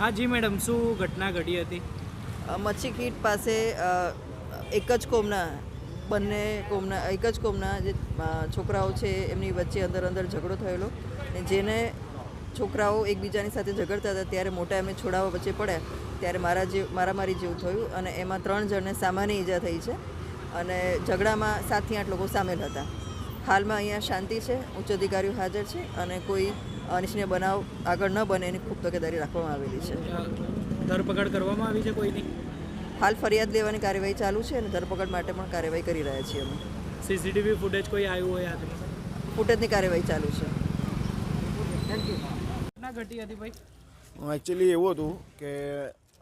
હા જી મેડમ, શું ઘટના ઘટી હતી? મચ્છી કીટ પાસે એક જ કોમના, બંને કોમના, એક જ કોમના જે છોકરાઓ છે એમની વચ્ચે અંદર અંદર ઝઘડો થયેલો. ને જેને છોકરાઓ એકબીજાની સાથે ઝઘડતા હતા, ત્યારે મોટા એમને છોડાવવા વચ્ચે પડ્યા. ત્યારે મારા જેવ મારામારી જેવું થયું અને એમાં ત્રણ જણને સામાન્ય ઈજા થઈ છે. અને ઝઘડામાં સાતથી આઠ લોકો સામેલ હતા. હાલમાં અહીંયા શાંતિ છે ઉચ્ચ અધિકારીઓ હાજર છે અને કોઈ અનિચ્છનીય બનાવ આગળ ન બને એની ખૂબ તકેદારી રાખવામાં આવેલી છે. ધરપકડ કરવામાં આવી છે કોઈની? હાલ ફરિયાદ લેવાની કાર્યવાહી ચાલુ છે અને ધરપકડ માટે પણ કાર્યવાહી કરી રહ્યા છીએ અમે. સીસીટીવી ફૂટેજ કોઈ આવ્યું હોય હાથમાં? ફૂટેજની કાર્યવાહી ચાલુ છે. ઘટી હતી ભાઈ? એકચ્યુઅલી એવું હતું કે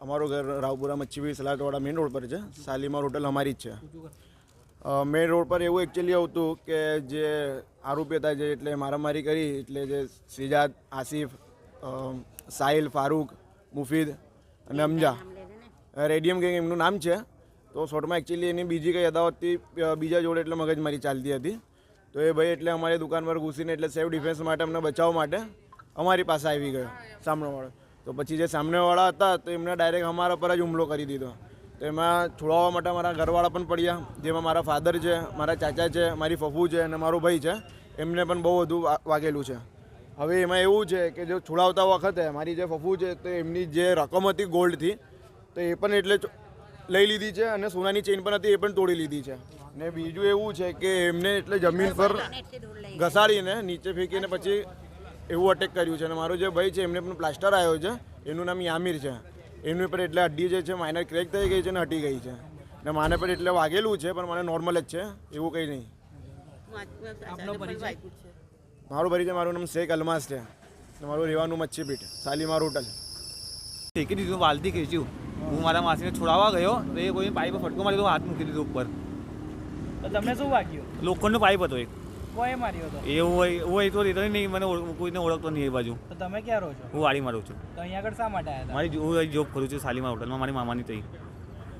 અમારું ઘર રાવપુરા મચ્છીવી સલાટવાડા મેઇન રોડ પર છે. શાલીમાર હોટલ અમારી જ છે. મેઇન રોડ પર એવું એકચ્યુઅલી હતું કે જે આરોપી હતા જે એટલે મારામારી કરી એટલે જે સિજાદ આસિફ સાહિલ ફારૂક મુફીદ અને અમજા. રેડિયમ ગેંગ એમનું નામ છે. તો શોર્ટમાં એકચ્યુઅલી એની બીજી કંઈ અદાવતથી બીજા જોડે એટલે મગજમારી ચાલતી હતી. તો એ ભાઈ એટલે અમારી દુકાન પર ઘૂસીને એટલે સેફ ડિફેન્સ માટે અમને બચાવવા માટે અમારી પાસે આવી ગયો સામેવાળો તો પછી જે સામેવાળા હતા તો એમને ડાયરેક્ટ અમારા પર જ હુમલો કરી દીધો. તો એમાં છોડાવવા માટે મારા ઘરવાળા પણ પડ્યા, જેમાં મારા ફાધર છે, મારા ચાચા છે, મારી ફફુ છે અને મારો ભાઈ છે, એમને પણ બહુ બધું વાગેલું છે. હવે એમાં એવું છે કે જો છોડાવતા વખતે મારી જે ફફુ છે તો એમની જે રકમ હતી ગોલ્ડથી, તો એ પણ એટલે લઈ લીધી છે અને સોનાની ચેન પણ હતી એ પણ તોડી લીધી છે. ને બીજું એવું છે કે એમને એટલે જમીન પર ઘસાડીને નીચે ફેંકીને પછી એવું અટેક કર્યું છે. અને મારો જે ભાઈ છે એમને પણ પ્લાસ્ટર આવ્યો છે, એનું નામ યામીર છે. એની પર એટલે હડ્ડી જે છે માઇનર ક્રેક થઈ ગઈ છે ને હટી ગઈ છે. ને માને પર એટલે વાગેલું છે પણ મને નોર્મલ જ છે એવું કંઈ નહીં. મારું ભરી મારું પરિચય મારું નામ શેખ અલમાસ છે. ને મારું રહેવાનું મચ્છીપીઠ શાલીમાર હોટલ. ફેંકી દીધું કહી ખેંચ્યું. હું મારા માસીને છોડાવવા ગયો તો એ કોઈ પાઇપ ફટકો મારી તો હાથ મૂકી દીધો ઉપર. તો તમને શું વાગ્યું? લોખંડનો પાઇપ હતો એક. કોઈ માર્યો હતો એવું હોય હોય તો રીતો નહીં મને કોઈને ઓળખતો નહીં એ બાજુ. તો તમે ક્યાં રહો છો? હું વાડીમાં રહું છું. તો અહીંયા આગળ શા માટે આવ્યા મારી જો- હું જોબ કરું છું શાલીમાર હોટલમાં મારી મામાની તઈ.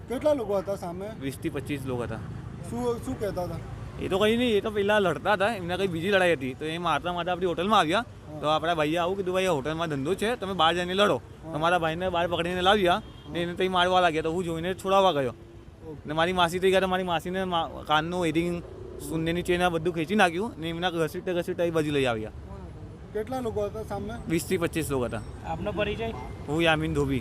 કેટલા લોકો હતા સામે? વીસથી પચીસ લોકો હતા. શું શું કહેતા હતા? એ તો કંઈ નહીં એ તો પહેલાં લડતા હતા એમને કંઈ બીજી લડાઈ હતી. તો એ મારતા મારતા આપણી હોટલમાં આવ્યા. તો આપણા ભાઈએ આવું કીધું ભાઈ હોટલમાં ધંધો છે તમે બહાર જઈને લડો. તમારા ભાઈને બહાર પકડીને લાવ્યા ને એને ત્યાં મારવા લાગ્યા. તો હું જોઈને છોડાવવા ગયો. ને મારી માસી થઈ ગયા તો મારી માસીને મા- કાનનું એરિંગ શૂન્યની ચેન આ બધું ખેંચી નાખ્યું ને એમના ઘસીટે ઘસીટે એ બાજુ લઈ આવ્યા. કેટલા લોકો હતા સામે વીસથી પચીસ લોકો હતા. આપનો પરિચય? હું યામીન ધોબી.